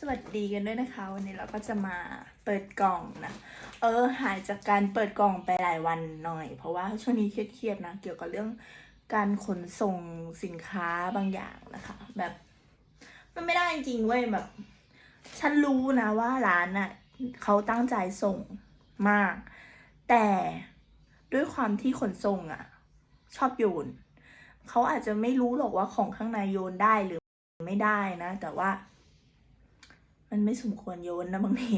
สวัสดีกันด้วยนะคะ วันนี้เราก็จะมาเปิดกล่องนะ เออหายจากการเปิดกล่องไปหลายวันหน่อย เพราะว่าช่วงนี้เครียดๆนะ เกี่ยวกับเรื่องการขนส่งสินค้าบางอย่างนะคะ แบบ มันไม่ได้จริงๆเว้ยแบบ ฉันรู้นะว่าร้านน่ะเขาตั้งใจส่งมาก แต่ด้วยความที่ขนส่งอะ ชอบโยนเขาอาจจะไม่รู้หรอกว่าของข้างในโยนได้หรือไม่ได้นะ แต่ว่า มันไม่สมควรโยนนะบางที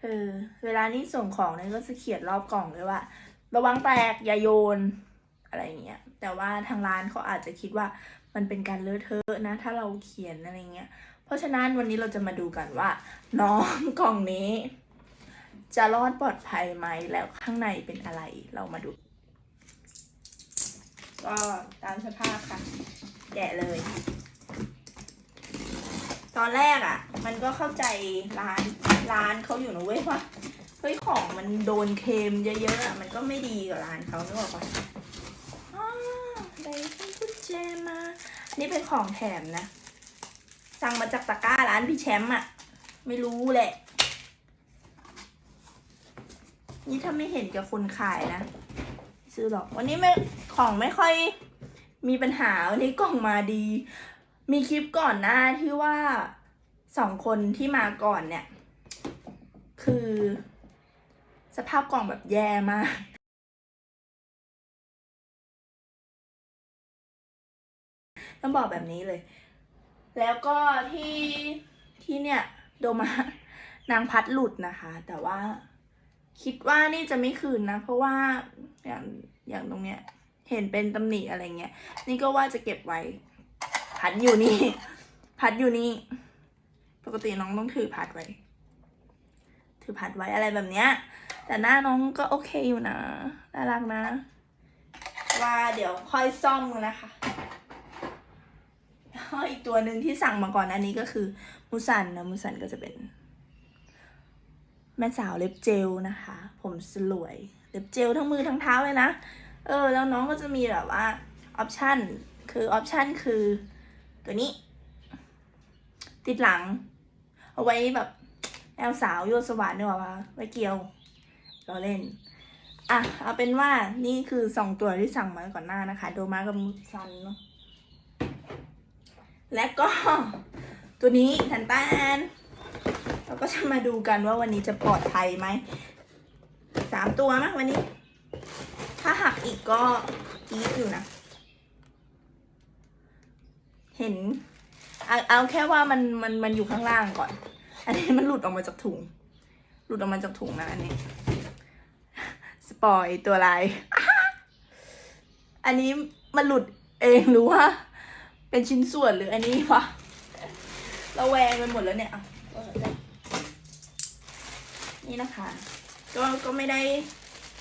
เออ เวลานี้ส่งของเนี่ยก็จะเขียนรอบกล่องเลยว่า ระวังแตกอย่าโยนอะไรเงี้ย แต่ว่าทางร้านเขาอาจจะคิดว่ามันเป็นการเลอะเทอะนะ ถ้าเราเขียนอะไรเงี้ย เพราะฉะนั้นวันนี้เราจะมาดูกันว่า น้องกล่องนี้ จะรอดปลอดภัยไหมแล้วข้างในเป็นอะไรเรามาดู ก็ตามสภาพค่ะ แกะเลย ตอนแรกอะ่ะ มันก็เข้าใจร้านร้านเขาอยู่นะเว้ยว่าเฮ้ยของมันโดนเค็มเยอะๆอะมันก็ไม่ดีกับร้านเขานึกออกปะอ้าวได้ที่กุญแจมาอันนี้เป็นของแถมนะ สั่งมาจากตะกร้าร้านพี่แชมป์อะไม่รู้แหละ นี่ถ้าไม่เห็นกับคนขายนะ ซื้อหรอกวันนี้ไม่ของไม่ค่อยมีปัญหาวันนี้กล่องมาดี มีคลิปก่อนหน้าที่ว่าสองคนที่มาก่อนเนี่ย คือ สภาพกล่องแบบแย่มากต้องบอกแบบนี้เลย แล้วก็ที่ที่เนี่ย โดมานางพัดหลุดนะคะ แต่ว่าคิดว่านี่จะไม่คืนนะ เพราะว่าอย่างอย่างตรงเนี้ย เห็นเป็นตำหนิอะไรเงี้ย นี่ก็ว่าจะเก็บไว้ พัดอยู่นี่ พัดอยู่นี่ ปกติน้องต้องถือพัดไว้ ถือพัดไว้อะไรแบบเนี้ย แต่หน้าน้องก็โอเคอยู่นะ น่ารักนะ ว่าเดี๋ยวค่อยซ่อมนะคะแล้วอีกตัวหนึ่งที่สั่งมาก่อนอันนี้ก็คือมูสันนะมูสันก็จะเป็น แม่สาวเล็บเจลนะคะ ผมสลวย เล็บเจลทั้งมือทั้งเท้าเลยนะ เออ แล้วน้องก็จะมีแบบว่าออปชั่นคือออปชั่นคือ ตัวนี้ ติดหลัง เอาไว้แบบแอลสาวโยสว่านเนี่ยว่าไว้เกี่ยวเราเล่น อะ เอาเป็นว่านี่คือสองตัวที่สั่งมาก่อนหน้านะคะ โดมากับมูซันเนาะและก็ตัวนี้แทนแตนเราก็จะมาดูกันว่าวันนี้จะปลอดภัยไหมสามตัวมั้งวันนี้ ถ้าหักอีกก็อีทอยู่นะ เห็นเอาเอาแค่ว่ามันมันมันอยู่ข้างล่างก่อน อันนี้มันหลุดออกมาจากถุง หลุดออกมาจากถุงนะอันนี้ สปอยตัวลาย อันนี้มันหลุดเองหรือว่า เป็นชิ้นส่วนหรืออันนี้วะเราแวงไปหมดแล้วเนี่ยนี่นะคะ ก็ก็ไม่ได้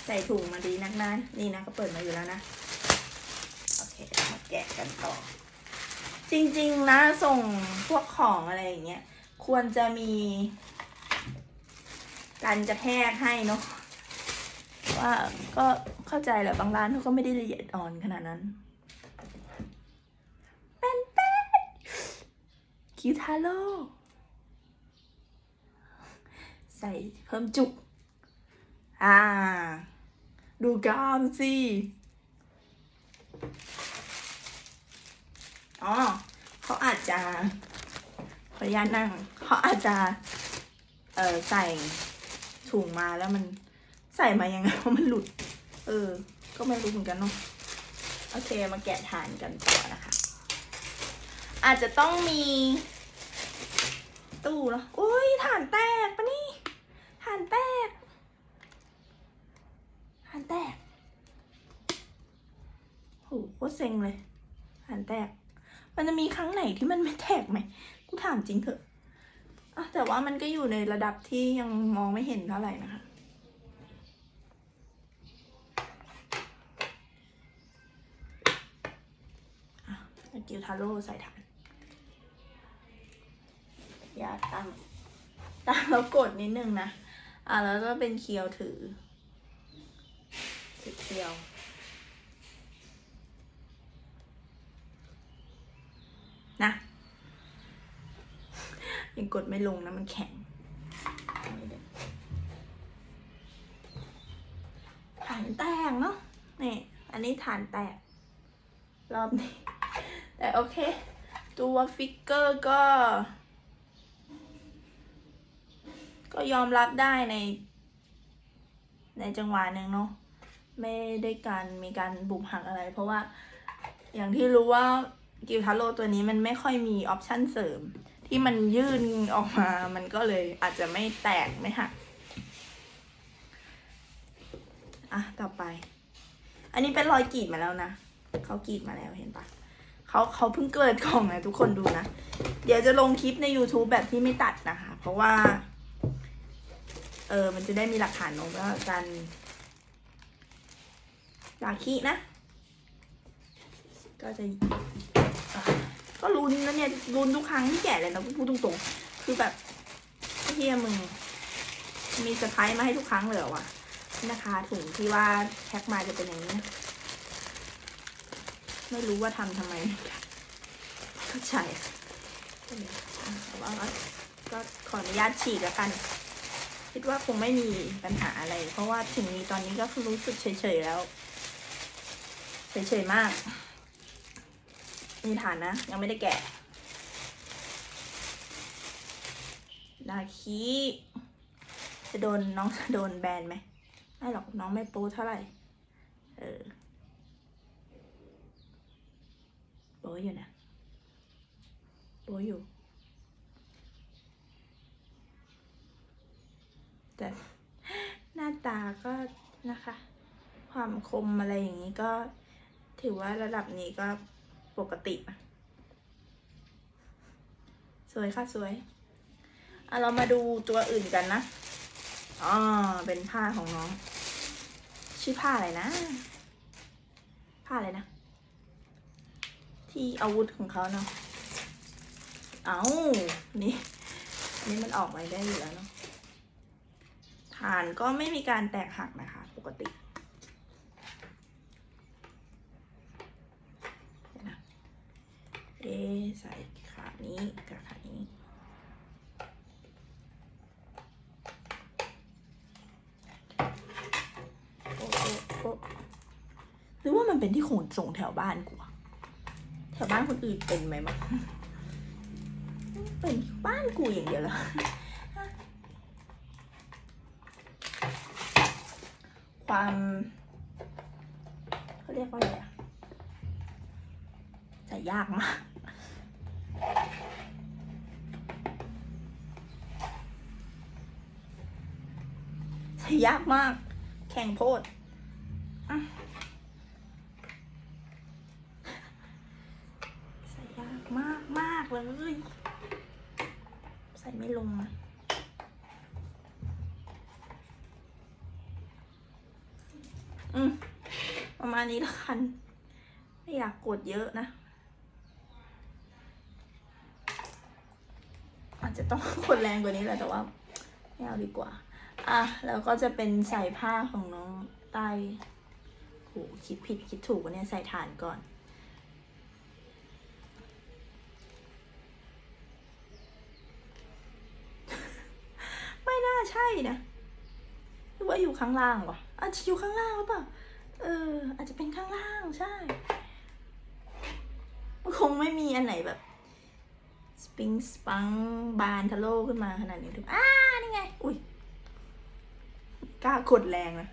ใส่ถุงมาดีนักนะนี่นะก็เปิดมาอยู่แล้วนะ โอเคมาแกะกันต่อ จริงๆนะส่งพวกของอะไรอย่างเงี้ยควรจะมีการกระแทกให้เนาะว่าก็เข้าใจแหละบางร้านเขาก็ไม่ได้ละเอียดอ่อนขนาดนั้นเป็นเป็ดคิวทาโร่ใส่เพิ่มจุก อ่า ดูกล้ามสิ อ๋อเขาอาจจะขออนุญาตนั่งเขาอาจจะ เออใส่ถุงมาแล้วมันใส่มายังไงว่ามันหลุด เออ ก็ไม่รู้เหมือนกันเนาะโอเคมาแกะฐานกันต่อนะคะ อาจจะต้องมี ตู้แล้วโอ้ยฐานแตกปะนี่ฐานแตกฐานแตกโหโคตรเซ็งเลยฐานแตก มันจะมีครั้งไหนที่มันไม่แตกไหมกูถามจริงเถอะอะแต่ว่ามันก็อยู่ในระดับที่ยังมองไม่เห็นเท่าไหร่นะคะ อะกิวทาโร่ใส่ฐานอย่าตั้งตั้งแล้วกดนิดนึงนะ อะแล้วก็เป็นเคียวถือถือเคียว นะ ยังกดไม่ลงนะมันแข็งฐานแตกเนาะนี่อันนี้ฐานแตก รอบนี้ แต่โอเค ตัวฟิกเกอร์ก็ ก็ยอมรับได้ใน ในจังหวะหนึ่งเนาะไม่ได้การมีการบุบหักอะไร เพราะว่าอย่างที่รู้ว่า กิวทาโร่ตัวนี้มันไม่ค่อยมีออปชั่นเสริม ที่มันยื่นออกมามันก็เลยอาจจะไม่แตกไม่หักอะต่อไป อันนี้เป็นรอยกรีดมาแล้วนะเขากรีดมาแล้วเห็นปะเขาเขาเพิ่งเกิดกล่องนะทุกคนดูนะ เดี๋ยวจะลงคลิปใน YouTube แบบที่ไม่ตัดนะคะ เพราะว่า เออมันจะได้มีหลักฐานเนอะว่าการลาคีนะ ก็จะ ก็ลุ้นนะเนี่ยลุ้นทุกครั้งที่แกะเลยนะพูดตรงๆ คือแบบเฮียมึง มีเซอร์ไพรส์มาให้ทุกครั้งเลยเหรอวะนี่นะคะถุงที่ว่าแพ็คมาจะเป็นอย่างนี้ ไม่รู้ว่าทำทำไมก็ใช่อะแต่ว่าก็ขออนุญาตฉีกแล้วกัน คิดว่าคงไม่มีปัญหาอะไร เพราะว่าถึงมีตอนนี้ก็คือรู้สึกเฉยๆแล้ว เฉยๆมาก มีฐานนะ ยังไม่ได้แกะดาคีจะโดนน้องจะโดนแบนไหมไม่หรอกน้องไม่โป๊เท่าไหร่ เออโป๊อยู่นะโป๊อยู่ แต่หน้าตาก็นะคะ ความคมอะไรอย่างนี้ก็ถือว่าระดับนี้ก็ ปกติ สวยค่ะสวยอะเรามาดูตัวอื่นกันนะอ๋อเป็นผ้าของน้อง ชื่อผ้าอะไรนะ ผ้าอะไรนะ ที่อาวุธของเขาเนาะเอานี่นนี้มันออกมาได้อยู่แล้วเนาะฐานก็ไม่มีการแตกหักนะคะ ปกติเดี๋ยวนะ เอะใส่ขานี้กับขานี้ โอ้โอโอหรือว่ามันเป็นที่ขนส่งแถวบ้านกูอะแถวบ้านคนอื่นเป็นไหมมั้งเป็นบ้านกูอย่างเดียวเหรอความเขาเรียกว่าอะไรอะใส่ยากมาก ยากมาก แข่งโพดอะใส่ยากมากมากเลย ใส่ไม่ลงอะอืมประมาณนี้ละกันไม่อยากกดเยอะนะ อาจจะต้องกดแรงกว่านี้แหละแต่ว่าไม่เอาดีกว่า อะ แล้วก็จะเป็นใส่ผ้าของน้องใต้โหคิดผิดคิดถูกเนี่ยใส่ฐานก่อนไม่น่าใช่นะหรือว่าอยู่ข้างล่างวะอาจจะอยู่ข้างล่างหรือเปล่า เออ อาจจะเป็นข้างล่างใช่คงไม่มีอันไหนแบบ สปริงสปังบานทะโลขึ้นมาขนาดนี้ถูกอ่านี่ไง อุ้ย กล้ากดแรงนะ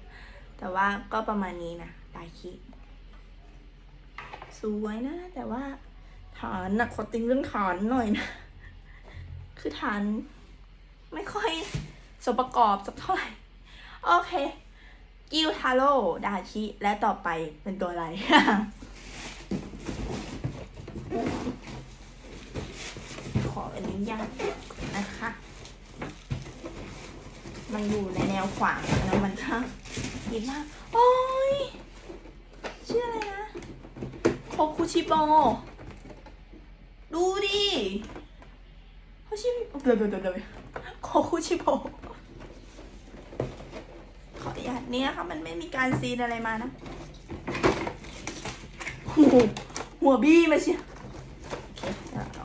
แต่ว่าก็ประมาณนี้นะตายคิดสวยนะ แต่ว่าฐานนะขอติงเรื่องฐานหน่อยนะ คือฐานไม่ค่อยสมประกอบสักเท่าไหร่ โอเคกิวทาโร่ดาชิ และต่อไปเป็นตัวอะไร ขออนุญาตนะคะ มัน อยู่ในแนวขวางแล้วมันก็ดีมากโอ้ยชื่ออะไรนะโคคุชิโบดูดิเขาชื่อเดี๋ยวเดี๋ยวเดี๋ยวเดี๋ยวโคคุชิโบขออนุญาตเนี่ยค่ะมันไม่มีการซีนอะไรมานะหหัวบี้มาเชียวโอเคเดี๋ยวเรา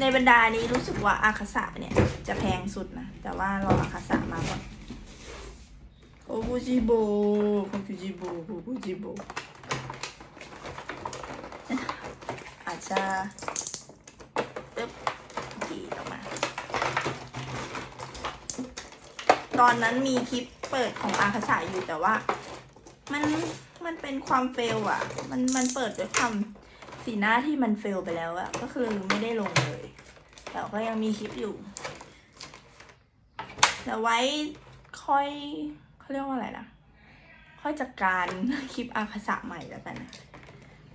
ในบรรดานี้รู้สึกว่าอาคาสะเนี่ย จะแพงสุดนะ แต่ว่ารออาคาสะมาก่อนโอคุจิโบโอคุจิโบโอคุจิโบอาจจะตึ๊บดีออกมา ตอนนั้นมีคลิปเปิดของอาคาสะอยู่แต่ว่า มันมันเป็นความเฟลอะมันมันเปิดด้วยความ สีหน้าที่มันเฟลไปแล้วอะก็คือไม่ได้ลงเลย แต่ก็ยังมีคลิปอยู่แต่ไว้ค่อยเขาเรียกว่าอะไรนะ ค่อยจัดการคลิปอาคาสะใหม่แล้วกันนะ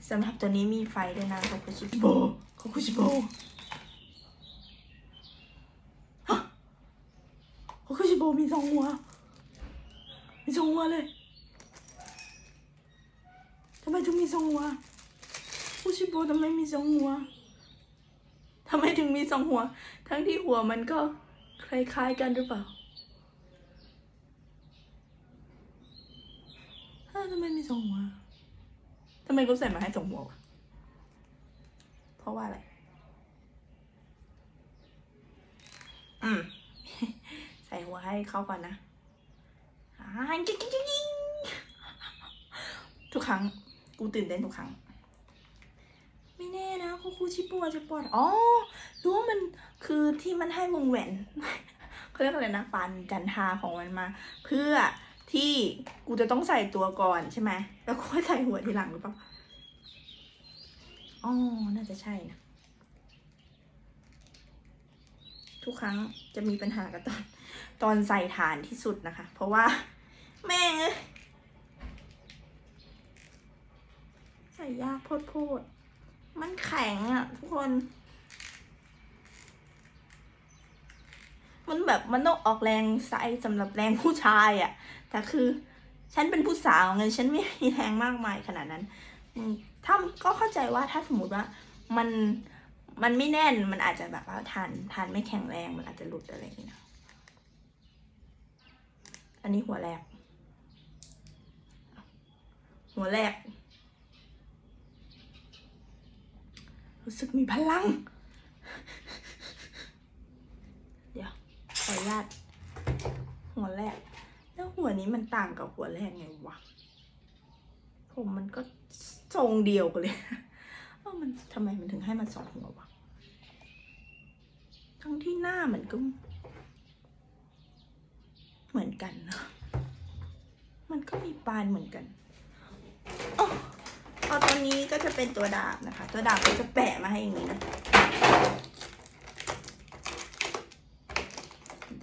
สำหรับตัวนี้มีไฟด้วยนะโคคุชิโบโคคุชิโบฮะโคคุชิโบมีสองหัว มีสองหัวเลยทำไมถึงมีสองหัว คูชิโบทำไมมีสองหัวทำไมถึงมีสองหัว ทั้งที่หัวมันก็คล้ายๆกันหรือเปล่าฮะทำไมมีสองหัวทำไมกูใส่มาให้สองหัววะเพราะว่าอะไร อืม ใส่หัวให้เขาก่อนนะอ่าจิ๊งจิ๊งกิ๊งทุกครั้ง กูตื่นเต้นทุกครั้ง ไม่แน่นะคูคูชิปัวจะปลอดอ๋อรู้ว่ามันคือที่มันให้วงแหวนเขาเรียกอะไรนะปันกันทาของมันมา เพื่อที่กูจะต้องใส่ตัวก่อนใช่ไหมแล้วค่อยใส่หัวทีหลังหรือเปล่าอ๋อน่าจะใช่นะทุกครั้งจะมีปัญหากับตอนตอนใส่ฐานที่สุดนะคะ เพราะว่า แม่ใส่ยากโพด มันแข็งอะทุกคน มันแบบมันต้องออกแรงใส่สำหรับแรงผู้ชายอะแต่คือฉันเป็นผู้สาวไงฉันไม่มีแรงมากมายขนาดนั้นถ้าก็เข้าใจว่าถ้าสมมติว่ามันมันไม่แน่นมันอาจจะแบบว่าทานทานไม่แข็งแรงมันอาจจะหลุดอะไรอย่างนี้นะอันนี้หัวแรก หัวแรก รู้ สึกมีพลัง เดี๋ยวขออนุญาตหัวแรก แล้วหัวนี้มันต่างกับหัวแรกไงวะ ผมมันก็ทรงเดียวกันเลยเอ้ามันทำไมมันถึงให้มันสองหัววะ ทั้งที่หน้ามันก็ เหมือนกันนะมันก็มีปานเหมือนกันอ๋ อเอตัวนี้ก็จะเป็นตัวดาบนะคะ ตัวดาบก็จะแปะมาให้อย่างนี้นะ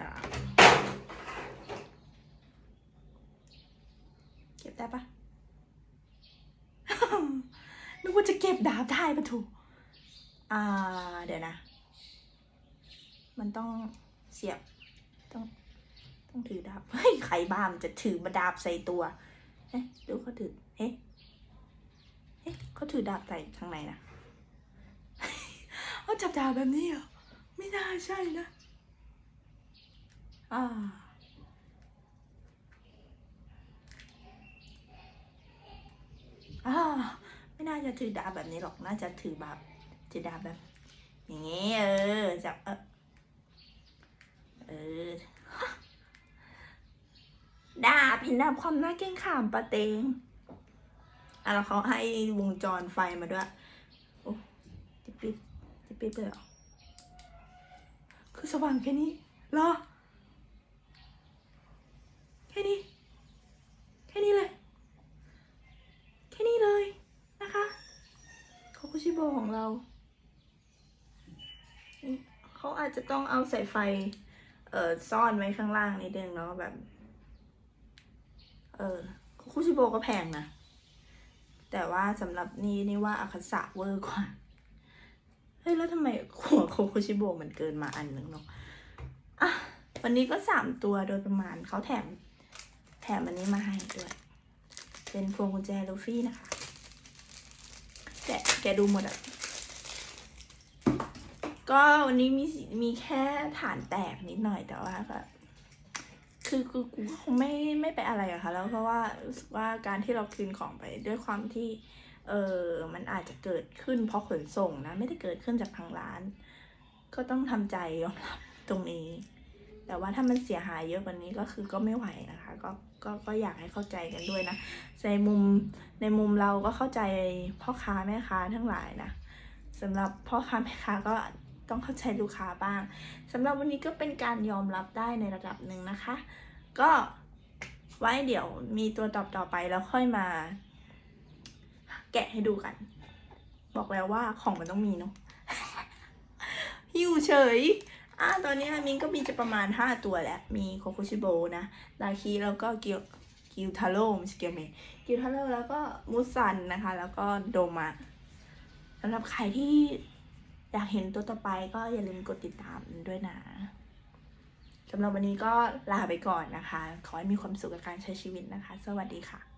ดาบเก็บได้ปะนึกว่าจะเก็บดาบได้ปะถูกอ่าเดี๋ยวนะ มันต้องเสียบต้องต้องถือดาบเฮ้ยใครบ้ามนจะถือมาดาบใส่ตัวเอ๊ะดูเขาถือเอ๊ะ เขาถือดาบใส่ข้างในนะเขาจับดาบแบบนี้เหรอ ไม่น่าใช่นะ อ่า อ่า ไม่น่าจะถือดาบแบบนี้หรอก น่าจะถือแบบถือดาบแบบ อย่างงี้เออ จับเออเออดาบเห็นดาบความน่าเกรงขามปะเตง อะแล้วเขาให้วงจรไฟมาด้วย โอ้จะปิดจะปิดไปเหรอ คือสว่างแค่นี้เหรอ แค่นี้ แค่นี้เลย แค่นี้เลยนะคะโคคุชิโบของเรา เขาอาจจะต้องเอาสายไฟ เอ่อ ซ่อนไว้ข้างล่างนิดนึงเนาะแบบ เออคุชิโบก็แพงนะ แต่ว่าสำหรับนี่นี่ว่าอาคาสะเวอร์กว่า เฮ้ย แล้วทำไมหัวโคโคชิโบมันเกินมาอันนึงเนาะอะวันนี้ก็สามตัวโดยประมาณเขาแถม แถมอันนี้มาให้ด้วย เป็นพวงกุญแจลูฟี่นะคะ แกแกดูหมดอะ ก็วันนี้มีมีแค่ฐานแตกนิดหน่อยแต่ว่าแบบ คือกูกูคงไม่ไม่ไปอะไรอะค่ะ แล้วเพราะว่ารู้สึกว่าการที่เราคืนของไปด้วยความที่เออมันอาจจะเกิดขึ้นเพราะขนส่งนะ ไม่ได้เกิดขึ้นจากทางร้าน ก็ต้องทำใจยอมรับตรงนี้ แต่ว่าถ้ามันเสียหายเยอะกว่านี้ก็คือก็ไม่ไหวนะคะ ก็ก็ก็อยากให้เข้าใจกันด้วยนะในมุมในมุมเราก็เข้าใจพ่อค้าแม่ค้าทั้งหลายนะสำหรับพ่อค้าแม่ค้าก็ ต้องเข้าใจลูกค้าบ้างสำหรับวันนี้ก็เป็นการยอมรับได้ในระดับหนึ่งนะคะ ก็ไว้เดี๋ยวมีตัวตอบต่อไปแล้วค่อยมา แกะให้ดูกัน บอกแล้วว่าของมันต้องมีเนาะหิวเฉยอ่าตอนนี้มินก็มีจะประมาณ 5 ตัวแล้วมีโคโคชิโบนะลาคีแล้วก็เกียวกิวทาโร่ไม่ใช่เกียวเมกิวทาโร่แล้วก็มูซันนะคะ แล้วก็โดมะสำหรับใครที่ อยากเห็นตัวต่อไปก็อย่าลืมกดติดตามด้วยนะสำหรับวันนี้ก็ลาไปก่อนนะคะ ขอให้มีความสุขกับการใช้ชีวิตนะคะ สวัสดีค่ะ